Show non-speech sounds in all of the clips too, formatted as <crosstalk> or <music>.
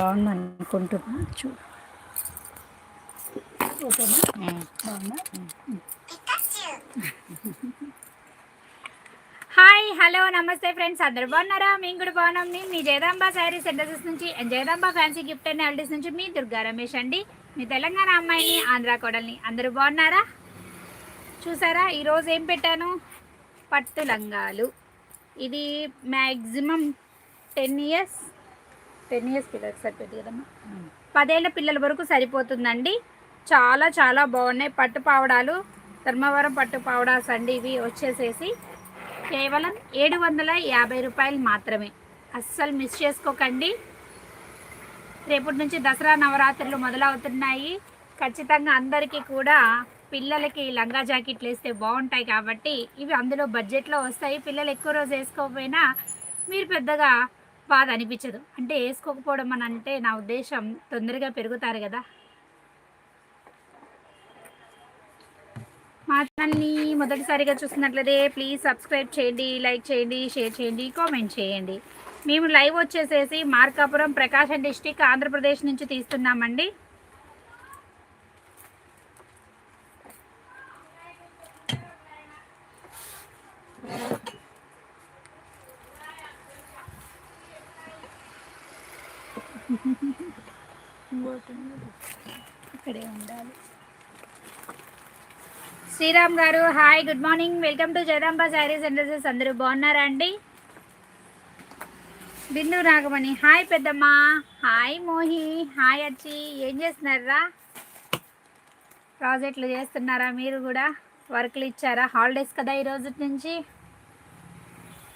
బాగుంది అనుకుంటున్నా ఓకేనా? హాయ్ హలో నమస్తే ఫ్రెండ్స్. అందరు బాగున్నారా? మేము కూడా బాగున్నాం. నేను మీ జయదాంబ శారీ సెంటర్స్ నుంచి Jayadamba fancy gift and holidays నుంచి మీ దుర్గా రమేష్ అండి. మీ తెలంగాణ అమ్మాయిని ఆంధ్ర కోడల్ని అందరూ బాగున్నారా? చూసారా? ఈరోజు ఏం పెట్టాను? పట్టు లంగాలు. ఇది maximum ten years ten years పిల్లలకి సరిపోతుంది కదమ్మా. పదేళ్ళ పిల్లల వరకు సరిపోతుందండి. చాలా చాలా బాగున్నాయి. పట్టు పావడాలు ధర్మవరం పట్టు పావడాస్ అండి ఇవి వచ్చేసేసి. కేవలం ఏడు వందల యాభై రూపాయలు మాత్రమే. అస్సలు మిస్ చేసుకోకండి. రేపటి నుంచి దసరా నవరాత్రులు మొదలవుతున్నాయి. ఖచ్చితంగా అందరికీ కూడా పిల్లలకి లంగా జాకెట్లు వేస్తే బాగుంటాయి కాబట్టి ఇవి అందులో బడ్జెట్లో వస్తాయి. పిల్లలు ఎక్కువ రోజు వేసుకోకపోయినా మీరు పెద్దగా బాధ అనిపించదు. అంటే వేసుకోకపోవడం అని అంటే నా ఉద్దేశం తొందరగా పెరుగుతారు కదా. మా ఛానల్ని మొదటిసారిగా చూస్తున్నట్లయితే ప్లీజ్ సబ్స్క్రైబ్ చేయండి లైక్ చేయండి షేర్ చేయండి కామెంట్ చేయండి. మేము లైవ్ వచ్చేసేసి మార్కాపురం ప్రకాశం డిస్టిక్ ఆంధ్రప్రదేశ్ నుంచి తీస్తున్నామండి. ఇక్కడే ఉండాలి. Sriram garu hi good morning. Welcome to Jagadamba saris and dresses. అందరూ బాగున్నారా అండి బిందు నాగమణి. హాయ్ పెద్దమ్మ. హాయ్ మోహి. హాయ్ అచ్చి. ఏం చేస్తున్నారా? ప్రాజెక్టులు చేస్తున్నారా మీరు కూడా? వర్క్లు ఇచ్చారా? హాలిడేస్ కదా ఈరోజు నుంచి.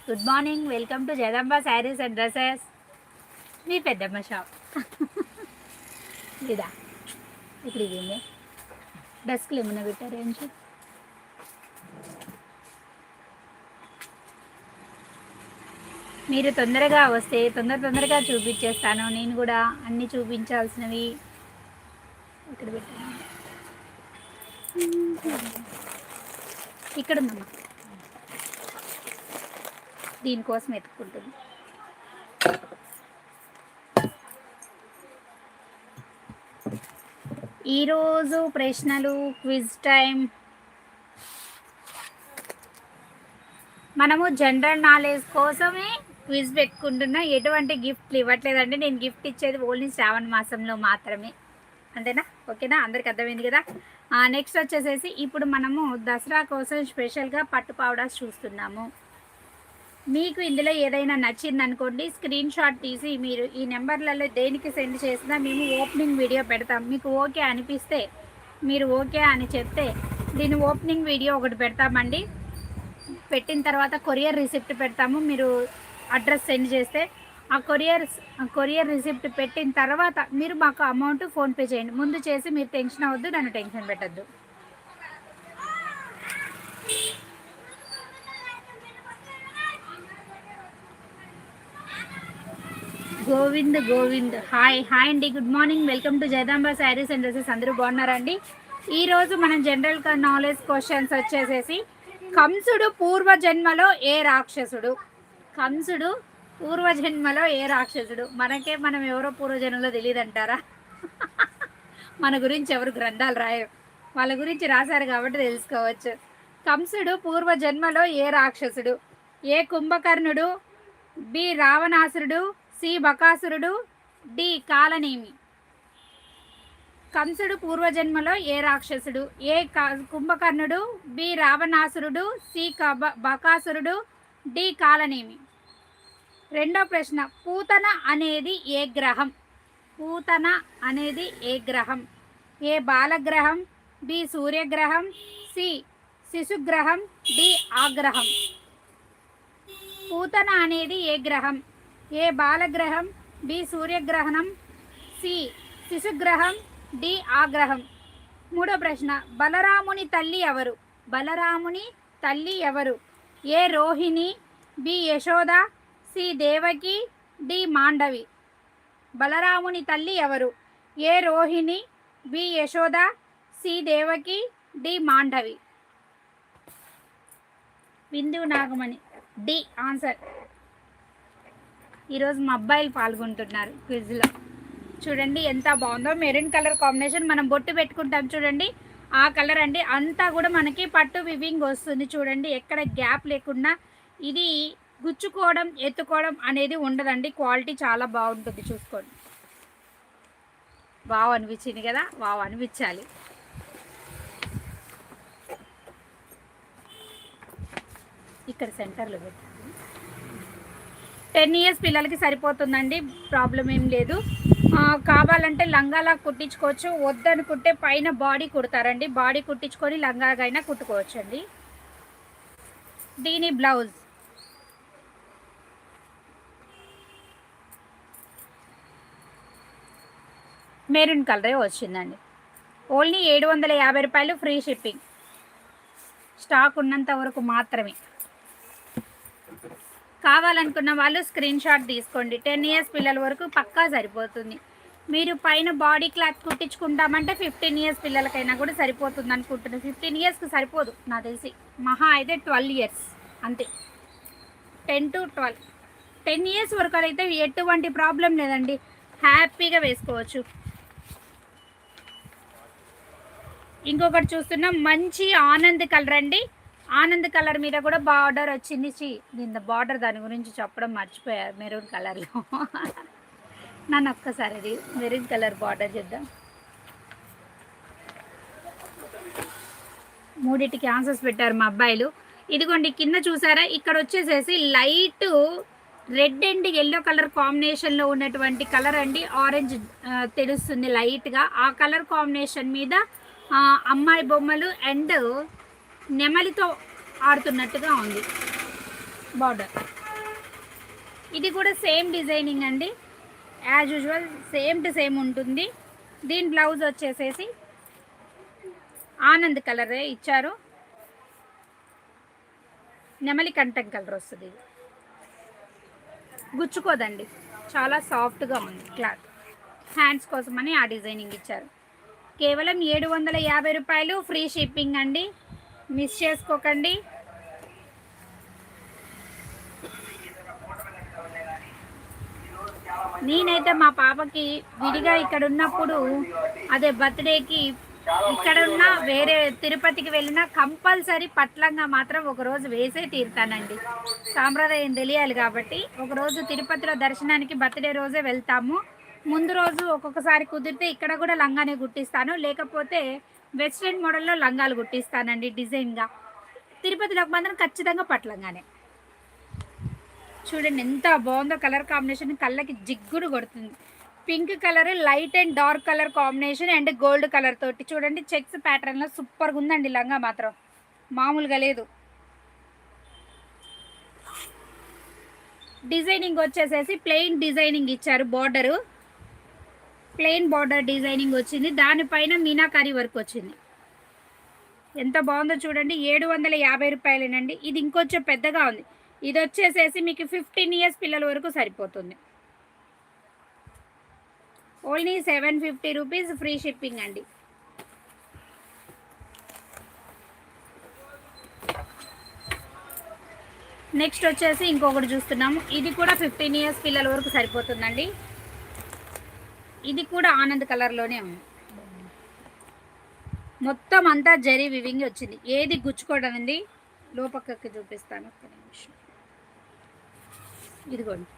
Good morning. Welcome to Jagadamba saris and dresses. మీ పెద్దమ్మ షాప్. ఇదా. ఇక్కడ ఇది ఉంది. డస్క్లు ఏమన్నా పెట్టారు ఏం చూ మీరు తొందరగా వస్తే తొందర తొందరగా చూపించేస్తాను. నేను కూడా అన్నీ చూపించాల్సినవి ఇక్కడ పెట్టాను. ఇక్కడ ఉందమ్మా దీనికోసం ఎత్తుకుంటుంది ఈరోజు ప్రశ్నలు క్విజ్ టైం మనము జనరల్ నాలెడ్జ్ కోసమే క్విజ్ పెట్టుకుంటున్నా. ఎటువంటి గిఫ్ట్లు ఇవ్వట్లేదండి. నేను గిఫ్ట్ ఇచ్చేది ఓన్లీ శ్రావణ మాసంలో మాత్రమే. అంతేనా? ఓకేనా? అందరికి అర్థమైంది కదా? నెక్స్ట్ వచ్చేసేసి ఇప్పుడు మనము దసరా కోసం స్పెషల్గా పట్టు పావడాస్ చూస్తున్నాము. మీకు ఇందులో ఏదైనా నచ్చింది అనుకోండి స్క్రీన్ షాట్ తీసి మీరు ఈ నెంబర్లలో దేనికి సెండ్ చేసినా మేము ఓపెనింగ్ వీడియో పెడతాం. మీకు ఓకే అనిపిస్తే మీరు ఓకే అని చెప్తే దీని ఓపెనింగ్ వీడియో ఒకటి పెడతామండి. పెట్టిన తర్వాత కొరియర్ రిసిప్ట్ పెడతాము. మీరు అడ్రస్ సెండ్ చేస్తే ఆ కొరియర్ ఆ కొరియర్ రిసిప్ట్ పెట్టిన తర్వాత మీరు మాకు అమౌంట్ ఫోన్పే చేయండి. ముందు చేసి మీరు టెన్షన్ అవ్వద్దు నన్ను టెన్షన్ పెట్టద్దు. గోవింద్ గోవింద్. హాయ్ హాయ్ అండి. Good morning welcome to Jayadamba saris and dresses అందరూ బాగున్నారండి? ఈరోజు మనం జనరల్ నాలెడ్జ్ క్వశ్చన్స్ వచ్చేసేసి కంసుడు పూర్వజన్మలో ఏ రాక్షసుడు? కంసుడు పూర్వజన్మలో ఏ రాక్షసుడు? మనకే మనం ఎవరో పూర్వజన్మలో తెలియదంటారా? <laughs> మన గురించి ఎవరు గ్రంథాలు రాయరు. వాళ్ళ గురించి రాశారు కాబట్టి తెలుసుకోవచ్చు. కంసుడు పూర్వజన్మలో ఏ రాక్షసుడు? ఏ కుంభకర్ణుడు? బి రావణాసురుడు? సి బకాసురుడు డి కాలనేమి. కంసుడు పూర్వజన్మలో ఏ రాక్షసుడు? ఏ క- కుంభకర్ణుడు బి రావణాసురుడు సి కబ బకాసురుడు డి కాలనేమి. రెండో ప్రశ్న పూతన అనేది ఏ గ్రహం? పూతన అనేది ఏ గ్రహం? ఏ బాలగ్రహం బి సూర్యగ్రహం సి శిశుగ్రహం డి ఆగ్రహం. పూతన అనేది ఏ గ్రహం? ఏ బాలగ్రహం బి సూర్యగ్రహణం సి శిశుగ్రహం డి ఆగ్రహం. మూడో ప్రశ్న బలరాముని తల్లి ఎవరు? బలరాముని తల్లి ఎవరు? A Rohini B Yashoda C Devaki D Mandavi. బలరాముని తల్లి ఎవరు? A Rohini B Yashoda C Devaki D Mandavi. Bindu Nagamani D answer. ఈరోజు మా అబ్బాయిలు పాల్గొంటున్నారు క్విజ్లో. చూడండి ఎంత బాగుందో. మెరూన్ కలర్ కాంబినేషన్ మనం బొట్టు పెట్టుకుంటాం చూడండి. ఆ కలర్ అండి. అంతా కూడా మనకి పట్టు వివింగ్ వస్తుంది చూడండి. ఎక్కడ గ్యాప్ లేకుండా ఇది గుచ్చుకోవడం ఎత్తుకోవడం అనేది ఉండదండి. క్వాలిటీ చాలా బాగుంటుంది చూసుకోండి. బాగా అనిపించింది కదా? బాగా అనిపించాలి. ఇక్కడ సెంటర్లో పెట్టాలి టెన్ ఇయర్స్ పిల్లలకి సరిపోతుందండి ప్రాబ్లం ఏం లేదు. కావాలంటే లంగాలా కుట్టించుకోవచ్చు వద్దనుకుంటే పైన బాడీ కుడతారండి. బాడీ కుట్టించుకొని లంగాగైనా కుట్టుకోవచ్చు అండి దీని బ్లౌజ్. మెరూన్ కలరే వచ్చిందండి. ఓన్లీ ఏడు వందల యాభై రూపాయలు ఫ్రీ షిప్పింగ్. స్టాక్ ఉన్నంత వరకు మాత్రమే. కావాలనుకున్న వాళ్ళు స్క్రీన్ షాట్ తీసుకోండి. టెన్ ఇయర్స్ పిల్లల వరకు పక్కా సరిపోతుంది. మీరు పైన బాడీ క్లాత్ కుట్టించుకుంటామంటే ఫిఫ్టీన్ ఇయర్స్ పిల్లలకైనా కూడా సరిపోతుంది అనుకుంటున్నాను ఫిఫ్టీన్ ఇయర్స్కి సరిపోదు నాకు తెలిసి. మహా అయితే ట్వెల్వ్ ఇయర్స్ అంతే. Ten to twelve ten years వరకు అయితే ఎటువంటి ప్రాబ్లం లేదండి. హ్యాపీగా వేసుకోవచ్చు. ఇంకొకటి చూస్తున్నాం. మంచి ఆనంద్ కలర్ అండి. ఆనంద్ కలర్ మీద కూడా బార్డర్ వచ్చింది. చి నిన్న బార్డర్ దాని గురించి చెప్పడం మర్చిపోయారు మెరూన్ కలర్లో. నన్ను ఒక్కసారి అది మెరూన్ కలర్ బార్డర్ చేద్దాం. మూడింటికి ఆన్సర్స్ పెట్టారు మా అబ్బాయిలు. ఇదిగోండి కింద చూసారా? ఇక్కడ వచ్చేసేసి light red and yellow colour కాంబినేషన్లో ఉన్నటువంటి కలర్ అండి. ఆరెంజ్ తెలుస్తుంది లైట్గా. ఆ కలర్ కాంబినేషన్ మీద అమ్మాయి బొమ్మలు అండ్ నెమలితో ఆడుతున్నట్టుగా ఉంది బార్డర్. ఇది కూడా సేమ్ డిజైనింగ్ అండి. As usual same to same ఉంటుంది. దీని బ్లౌజ్ వచ్చేసేసి ఆనంద్ కలరే ఇచ్చారు. నెమలి కంఠం కలర్ వస్తుంది ఇది. గుచ్చుకోదండి. చాలా సాఫ్ట్గా ఉంది క్లాత్. హ్యాండ్స్ కోసమని ఆ డిజైనింగ్ ఇచ్చారు. కేవలం ఏడు వందల యాభై రూపాయలు ఫ్రీ షిప్పింగ్ అండి. మిస్ చేసుకోకండి. నేనైతే మా పాపకి విడిగా ఇక్కడ ఉన్నప్పుడు అదే బర్త్డేకి ఇక్కడ ఉన్న వేరే తిరుపతికి వెళ్ళినా కంపల్సరీ పట్లంగా మాత్రం ఒక రోజు వేసే తీరుతానండి. సాంప్రదాయం తెలియాలి కాబట్టి ఒక రోజు తిరుపతిలో దర్శనానికి బర్త్డే రోజే వెళ్తాము. ముందు రోజు ఒక్కొక్కసారి కుదిరితే ఇక్కడ కూడా లంగానే గుట్టిస్తాను లేకపోతే వెస్ట్రన్ మోడల్లో లంగాలు కుట్టిస్తానండి డిజైన్గా తిరుపతిలోకి మాత్రం ఖచ్చితంగా పట్లంగానే. చూడండి ఎంత బాగుందో కలర్ కాంబినేషన్ కళ్ళకి జిగ్గుడు కొడుతుంది. Pink colour light and dark colour combination and gold colour తోటి. చూడండి చెక్స్ ప్యాటర్న్లో సూపర్గా ఉందండి లంగా మాత్రం. మామూలుగా లేదు. డిజైనింగ్ వచ్చేసేసి ప్లెయిన్ డిజైనింగ్ ఇచ్చారు బార్డరు ప్లెయిన్ బార్డర్ డిజైనింగ్ వచ్చింది. దానిపైన మీనాకారి వర్క్ వచ్చింది. ఎంత బాగుందో చూడండి. ఏడు వందల యాభై రూపాయలేనండి. ఇది ఇంకొంచెం పెద్దగా ఉంది. ఇది వచ్చేసేసి మీకు ఫిఫ్టీన్ ఇయర్స్ పిల్లల వరకు సరిపోతుంది. Only seven fifty rupees free shipping అండి. నెక్స్ట్ వచ్చేసి ఇంకొకటి చూస్తున్నాము. ఇది కూడా ఫిఫ్టీన్ ఇయర్స్ పిల్లల వరకు సరిపోతుందండి. ఇది కూడా ఆనంద్ కలర్లోనే ఉంది. మొత్తం అంతా జరీ వివింగ్ వచ్చింది. ఏది గుచ్చుకోవడండి లోపక్కకి చూపిస్తాను ఒక్క నిమిషం. ఇదిగోండి.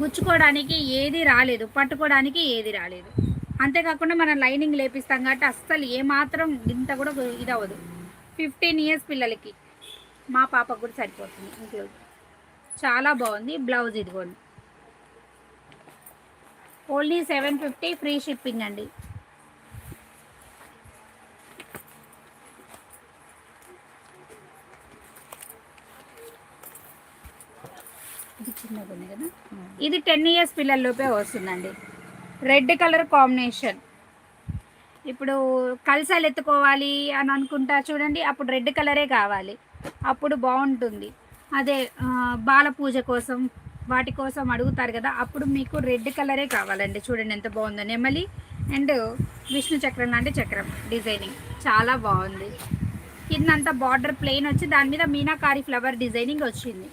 గుచ్చుకోవడానికి ఏది రాలేదు పట్టుకోవడానికి ఏది రాలేదు. అంతేకాకుండా మనం లైనింగ్ లేపిస్తాం కాబట్టి అస్సలు ఏమాత్రం ఇంత కూడా ఇది అవ్వదు ఫిఫ్టీన్ ఇయర్స్ పిల్లలకి. మా పాపకు కూడా సరిపోతుంది. ఇంట్లో చాలా బాగుంది. బ్లౌజ్ ఇదిగోండి. Only seven fifty free shipping అండి. ఇది చిన్నగా ఉంది కదా? ఇది టెన్ ఇయర్స్ పిల్లల్లోపే వస్తుందండి. Red colour combination. ఇప్పుడు కలసాలు ఎత్తుకోవాలి అని అనుకుంటా చూడండి అప్పుడు రెడ్ కలరే కావాలి. అప్పుడు బాగుంటుంది. అదే బాల పూజ కోసం వాటి కోసం అడుగుతారు కదా అప్పుడు మీకు రెడ్ కలరే కావాలండి. చూడండి ఎంత బాగుందో. నెమలి అండ్ విష్ణు చక్రం లాంటి చక్రం డిజైనింగ్. చాలా బాగుంది. కిందంతా బార్డర్ ప్లెయిన్ వచ్చి దాని మీద మీనాకారి ఫ్లవర్ డిజైనింగ్ వచ్చింది.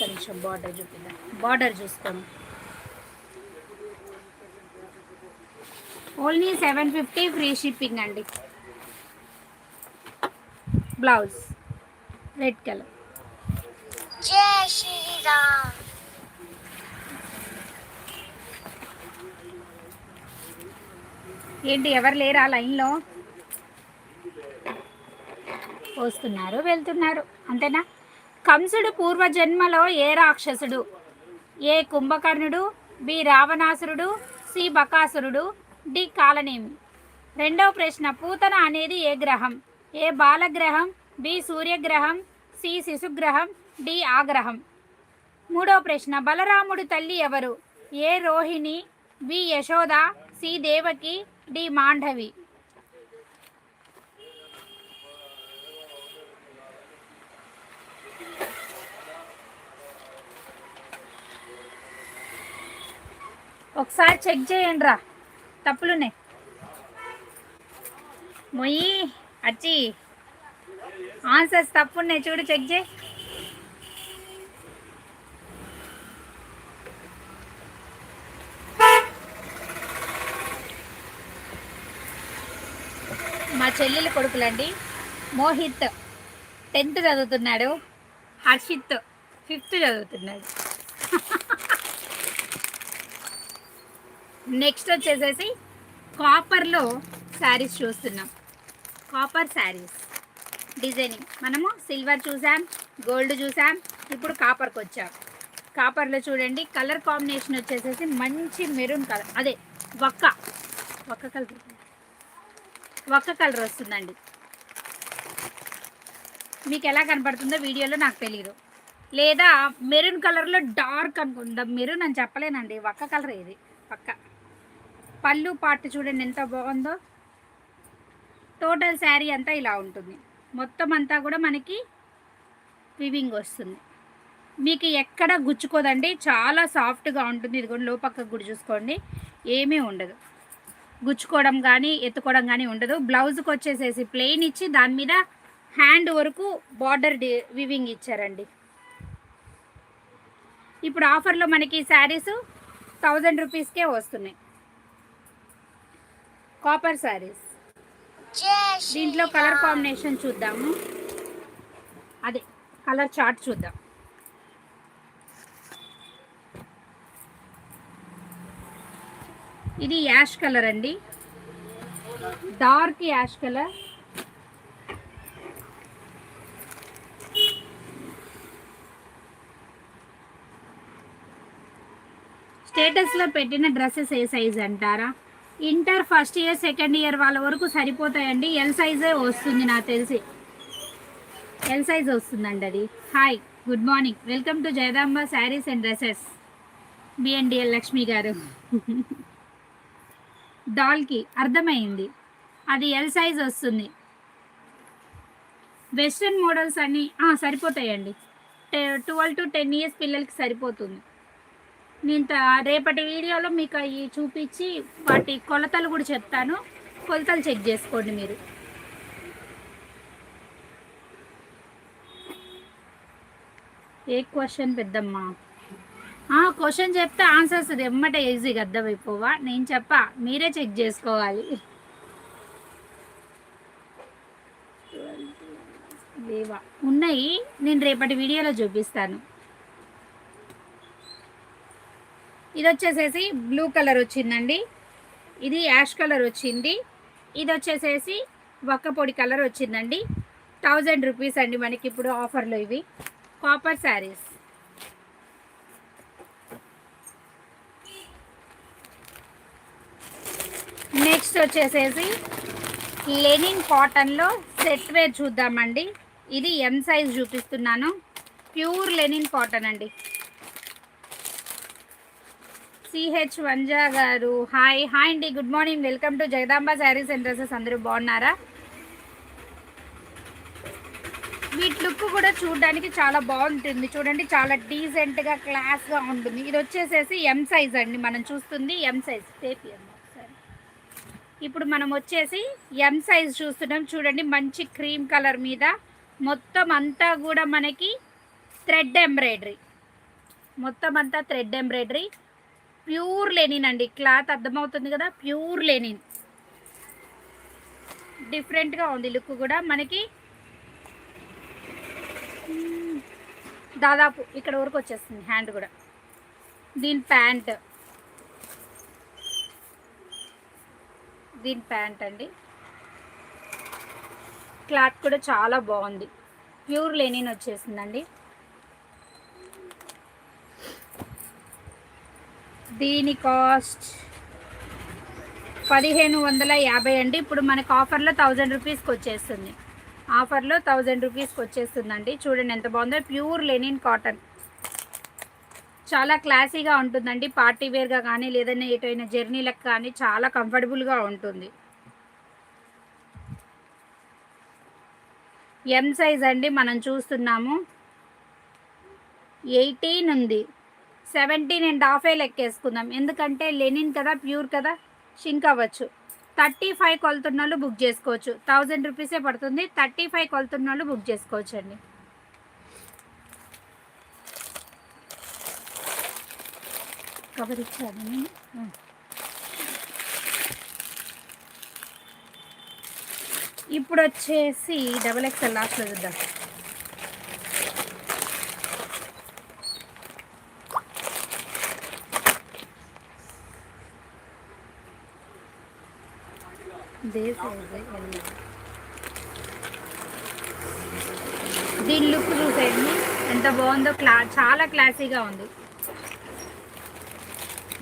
కొంచెం బార్డర్ చూపిద్దాం? బార్డర్ చూసుకోండి. Only seven fifty free shipping అండి. Blouse. Red colour. Jai Shriram. ఏంటి ఎవరు లేరా లైన్లో? వస్తున్నారు వెళ్తున్నారు. అంతేనా? కంసుడు పూర్వజన్మలో ఏ రాక్షసుడు? ఏ కుంభకర్ణుడు? బి రావణాసురుడు? సి బకాసురుడు? డి కాలనేమి? రెండవ ప్రశ్న పూతన అనేది ఏ గ్రహం? ఏ బాలగ్రహం? బి సూర్యగ్రహం సి శిశుగ్రహం డి ఆగ్రహం. మూడో ప్రశ్న బలరాముడు తల్లి ఎవరు? A Rohini B Yashoda C Devaki D Mandavi. ఒకసారి చెక్ చేయండి రా తప్పులున్నాయి. మొయ్యి అచ్చి. ఆన్సర్స్ తప్పున్నాయి. చూడు చెక్ చేయి. మా చెల్లెలు కొడుకులండి. మోహిత్ టెన్త్ చదువుతున్నాడు. హర్షిత్ ఫిఫ్త్ చదువుతున్నాడు. నెక్స్ట్ వచ్చేసేసి కాపర్లో శారీస్ చూస్తున్నాం. Copper saris. డిజైనింగ్. మనము సిల్వర్ చూసాం గోల్డ్ చూసాం ఇప్పుడు కాపర్కి వచ్చాం. కాపర్లో చూడండి కలర్ కాంబినేషన్ వచ్చేసేసి మంచి మెరూన్ కలర్. అదే వక్క. వక్క కలర్. వక్క కలర్ వస్తుందండి. మీకు ఎలా కనపడుతుందో వీడియోలో నాకు తెలియదు లేదా మెరూన్ కలర్లో డార్క్ అనుకుంటా. మెరూన్ అని చెప్పలేనండి ఒక్క కలర్ ఇది పక్క పళ్ళు పార్ట్ చూడండి ఎంత బాగుందో. టోటల్ శారీ అంతా ఇలా ఉంటుంది. మొత్తం అంతా కూడా మనకి వివింగ్ వస్తుంది. మీకు ఎక్కడ గుచ్చుకోదండి చాలా సాఫ్ట్గా ఉంటుంది. ఇది కూడా లోపక్క గుడి చూసుకోండి. ఏమీ ఉండదు. గుచ్చుకోవడం కానీ ఎత్తుకోవడం కానీ ఉండదు. బ్లౌజ్కి వచ్చేసేసి ప్లెయిన్ ఇచ్చి దాని మీద హ్యాండ్ వరకు బార్డర్ వివింగ్ ఇచ్చారండి. ఇప్పుడు ఆఫర్లో మనకి శారీస్ థౌజండ్ రూపీస్కే వస్తున్నాయి. కాపర్ శారీస్ దీంట్లో కలర్ కాంబినేషన్ చూద్దాము. అదే కలర్ చార్ట్ చూద్దాం. ఇది యాష్ కలర్ అండి. Dark ash colour. స్టేటస్లో పెట్టిన డ్రెస్సెస్ ఏ సైజ్ అంటారా? Inter first year second year వాళ్ళ వరకు సరిపోతాయండి. ఎల్ సైజే వస్తుంది నాకు తెలిసి. ఎల్ సైజ్ వస్తుందండి అది. Hi good morning welcome to Jayadamba saris and dresses BNDL Lakshmi గారు. డాల్కి అర్థమైంది. అది ఎల్ సైజ్ వస్తుంది. వెస్ట్రన్ మోడల్స్ అన్నీ సరిపోతాయండి. సరిపోతాయండి ట్వెల్వ్ టు టెన్ ఇయర్స్ పిల్లలకి సరిపోతుంది. నేను త- రేపటి వీడియోలో మీకు అవి చూపించి వాటి కొలతలు కూడా చెప్తాను. కొలతలు చెక్ చేసుకోండి మీరు. ఏ క్వశ్చన్ పెద్దమ్మా? క్వశ్చన్ చెప్తే ఆన్సర్స్ ఎమ్మట ఈజీగా అర్థమైపోవా. నేను చెప్పా మీరే చెక్ చేసుకోవాలి. లేవా? ఉన్నాయి. నేను రేపటి వీడియోలో చూపిస్తాను. ఇది వచ్చేసేసి బ్లూ కలర్ వచ్చిందండి. ఇది యాష్ కలర్ వచ్చింది. ఇది వచ్చేసేసి వక్క పొడి కలర్ వచ్చిందండి. థౌజండ్ రూపీస్ అండి మనకి ఇప్పుడు ఆఫర్లో ఇవి. Copper saris. నెక్స్ట్ వచ్చేసేసి లెనిన్ కాటన్లో సెట్ వేర్ చూద్దామండి. ఇది ఎం సైజ్ చూపిస్తున్నాను. ప్యూర్ లెనిన్ కాటన్ అండి. సిహెచ్ వంజా గారు. హాయ్ హాయ్ అండి. Good morning welcome to Jagadamba saris and dresses అందరూ బాగున్నారా? వీటి లుక్ కూడా చూడడానికి చాలా బాగుంటుంది. చూడండి చాలా డీసెంట్గా క్లాస్గా ఉంటుంది. ఇది వచ్చేసేసి ఎం సైజ్ అండి. మనం చూస్తుంది ఎం సైజ్ టేప్ ఇప్పుడు మనం వచ్చేసి ఎం సైజ్ చూస్తున్నాం. చూడండి మంచి క్రీమ్ కలర్ మీద మొత్తం అంతా కూడా మనకి థ్రెడ్ ఎంబ్రాయిడరీ మొత్తం అంతా థ్రెడ్ ఎంబ్రాయిడరీ ప్యూర్ లెనిన్ అండి. క్లాత్ అర్థమవుతుంది కదా? Pure linen. డిఫరెంట్గా ఉంది లుక్ కూడా. మనకి దాదాపు ఇక్కడ వరకు వచ్చేస్తుంది హ్యాండ్ కూడా. దీని ప్యాంట్. దీని ప్యాంట్ అండి. క్లాత్ కూడా చాలా బాగుంది. ప్యూర్ లెనిన్ వచ్చేసిందండి. దీని కాస్ట్ పదిహేను వందల యాభై అండి. ఇప్పుడు మనకు ఆఫర్లో థౌజండ్ రూపీస్కి వచ్చేస్తుంది. ఆఫర్లో థౌజండ్ రూపీస్కి వచ్చేస్తుందండి. చూడండి ఎంత బాగుందో. ప్యూర్ లెనిన్ కాటన్ చాలా క్లాసీగా ఉంటుందండి. పార్టీ వేర్గా కానీ లేదన్నా ఎటైనా జర్నీలకు కానీ చాలా కంఫర్టబుల్గా ఉంటుంది. ఎం సైజ్ అండి మనం చూస్తున్నాము. ఎయిటీన్ ఉంది. సెవెంటీన్ అండ్ హాఫే లెక్కేసుకుందాం. ఎందుకంటే లెనిన్ కదా ప్యూర్ కదా షింక్ అవ్వచ్చు. థర్టీ ఫైవ్ కొలుతున్న వాళ్ళు బుక్ చేసుకోవచ్చు. థౌజండ్ రూపీసే పడుతుంది. థర్టీ ఫైవ్ కొలుతున్న వాళ్ళు బుక్ చేసుకోవచ్చు అండి కవర్ ఇచ్చాను. నేను ఇప్పుడు వచ్చేసి డబల్ ఎక్స్ఎల్ లాస్ట్లో చూద్దాం. దేశ దీని లుక్ చూసేయండి. ఎంత బాగుందో క్లా చాలా క్లాసీగా ఉంది.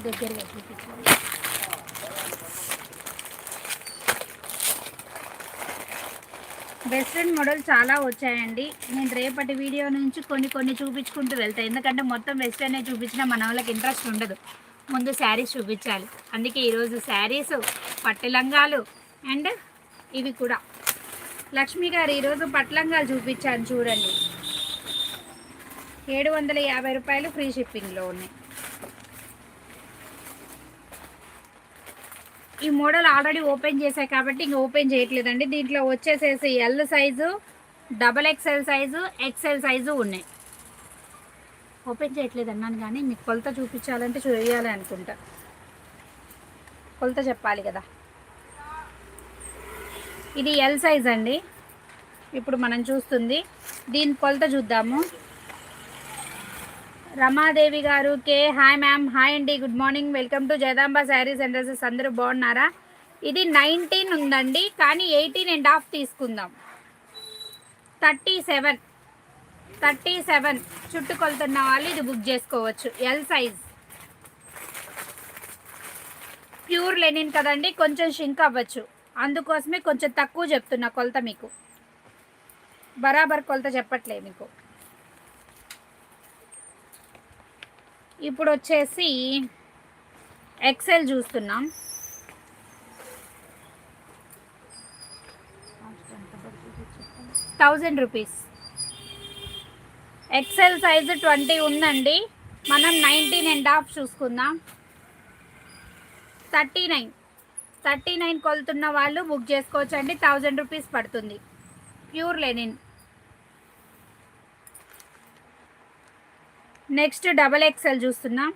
దగ్గరగా చూపించాలి వెస్ట్రన్ మోడల్ చాలా వచ్చాయండి. నేను రేపటి వీడియో నుంచి కొన్ని కొన్ని చూపించుకుంటూ వెళ్తాను ఎందుకంటే మొత్తం వెస్ట్రనే చూపించినా మన వాళ్ళకి ఇంట్రెస్ట్ ఉండదు. ముందు శారీస్ చూపించాలి. అందుకే ఈరోజు శారీస్ పట్టు లంగాలు అండ్ ఇవి కూడా. లక్ష్మి గారు ఈరోజు పట్లంగాలు చూపించాను చూడండి. ఏడు వందల యాభై రూపాయలు ఫ్రీ షిప్పింగ్లో ఉన్నాయి. ఈ మోడల్ ఆల్రెడీ ఓపెన్ చేశాయి కాబట్టి ఇంక ఓపెన్ చేయట్లేదండి. దీంట్లో వచ్చేసేసి L size double XL size XL size ఉన్నాయి. ఓపెన్ చేయట్లేదు అన్నాను కానీ మీకు కొలత చూపించాలంటే చేయాలి అనుకుంటా. కొలత చెప్పాలి కదా. ఇది ఎల్ సైజ్ అండి. ఇప్పుడు మనం చూస్తుంది. దీని కొలత చూద్దాము. రమాదేవి గారు కే హాయ్ మ్యామ్ హాయ్ అండి good morning welcome to Jayadamba saris and dresses. అందరూ బాగున్నారా? ఇది నైన్టీన్ ఉందండి కానీ ఎయిటీన్ అండ్ హాఫ్ తీసుకుందాం. థర్టీ సెవెన్ థర్టీ సెవెన్ చుట్టుకొలుతున్న వాళ్ళు ఇది బుక్ చేసుకోవచ్చు. ఎల్ సైజ్ ప్యూర్ లెనిన్ కదండి కొంచెం షింక్ అవ్వచ్చు. అందుకోసమే కొంచెం తక్కువ చెప్తున్నా కొలత మీకు. బరాబర్ కొలత చెప్పట్లే మీకు. ఇప్పుడు వచ్చేసి ఎక్సెల్ చూస్తున్నాం. Thousand rupees. XL size twenty ఉందండి. మనం నైన్టీన్ అండ్ హాఫ్ చూసుకుందాం. Thirty nine. థర్టీ నైన్ కొలుతున్న వాళ్ళు బుక్ చేసుకోవచ్చు అండి థౌజండ్ రూపీస్ పడుతుంది. Pure linen. Next double XL చూస్తున్నాం.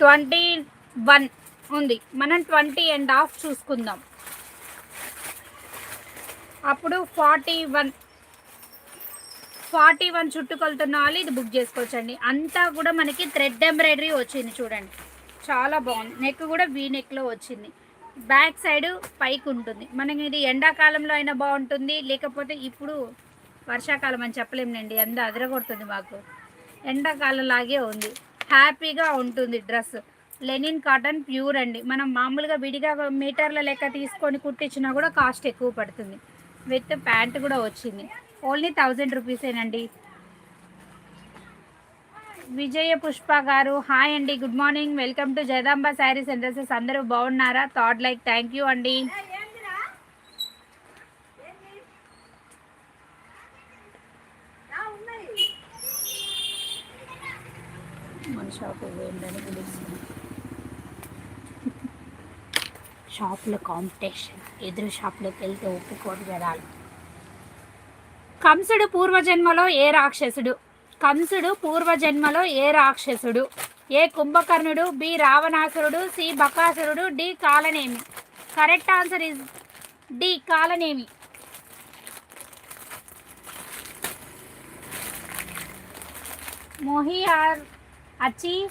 ట్వంటీ వన్ ఉంది. మనం ట్వంటీ అండ్ హాఫ్ చూసుకుందాం. అప్పుడు ఫార్టీ వన్ ఫార్టీ వన్ చుట్టుకొలుతున్న వాళ్ళు ఇది బుక్ చేసుకోవచ్చండి. అంతా కూడా మనకి థ్రెడ్ ఎంబ్రాయిడరీ వచ్చింది చూడండి. చాలా బాగుంది. నెక్ కూడా వీ నెక్లో వచ్చింది. బ్యాక్ సైడ్ పైకి ఉంటుంది. మనకి ఇది ఎండాకాలంలో అయినా బాగుంటుంది. లేకపోతే ఇప్పుడు వర్షాకాలం అని చెప్పలేమునండి అంత అదరగొడుతుంది మాకు. ఎండాకాలం లాగే ఉంది. హ్యాపీగా ఉంటుంది డ్రెస్. లెనిన్ కాటన్ ప్యూర్ అండి. మనం మామూలుగా విడిగా మీటర్ల లెక్క తీసుకొని కుట్టించినా కూడా కాస్ట్ ఎక్కువ పడుతుంది. విత్ ప్యాంట్ కూడా వచ్చింది. ఓన్లీ థౌజండ్ రూపీసేనండి విజయ పుష్ప గారు హాయ్ అండి good morning. Welcome to Jagadamba saris and dresses. అందరూ బాగున్నారా? థాట్ లైక్ థ్యాంక్ యూ అండి. మన షాప్ <laughs> షాప్లో కాంపిటీషన్. ఎదురు షాప్లోకి వెళ్తే ఒప్పుకోడు జనాలు. కంసుడు పూర్వజన్మలో ఏ రాక్షసుడు? కంసుడు పూర్వజన్మలో ఏ రాక్షసుడు? ఏ కుంభకర్ణుడు బి రావణాసురుడు C బకాసురుడు D Kalanemi? Correct answer is D Kalanemi. మోహి ఆర్ అచీవ్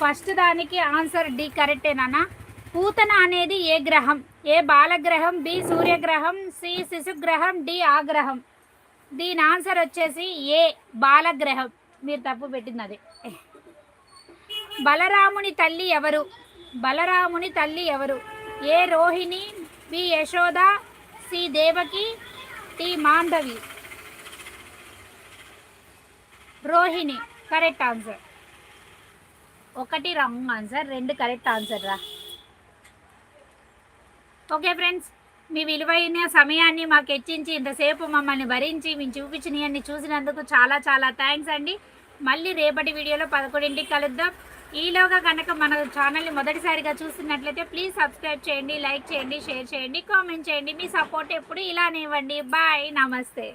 ఫస్ట్ దానికి ఆన్సర్ డి కరెక్టేనా పూతన అనేది ఏ గ్రహం? ఏ బాలగ్రహం బి సూర్యగ్రహం సి శిశుగ్రహం డి ఆగ్రహం. దీని ఆన్సర్ వచ్చేసి ఏ బాలగ్రహం. మీరు తప్పు పెట్టింది అది బలరాముని తల్లి ఎవరు? బలరాముని తల్లి ఎవరు? A Rohini B Yashoda C Devaki D Mandavi Rohini correct answer. ఒకటి రాంగ్ ఆన్సర్ రెండు కరెక్ట్ ఆన్సర్ రా. ఓకే ఫ్రెండ్స్ మీ విలువైన సమయాన్ని మాకు హెచ్చించి ఇంతసేపు మమ్మల్ని భరించి మేము చూపించినవన్నీ చూసినందుకు చాలా చాలా థ్యాంక్స్ అండి. మళ్ళీ రేపటి వీడియోలో పదకొండింటికి కలుద్దాం. ఈలోగా కనుక మన ఛానల్ని మొదటిసారిగా చూస్తున్నట్లయితే ప్లీజ్ సబ్స్క్రైబ్ చేయండి లైక్ చేయండి షేర్ చేయండి కామెంట్ చేయండి. మీ సపోర్ట్ ఎప్పుడు ఇలానే ఇవ్వండి. బాయ్ నమస్తే.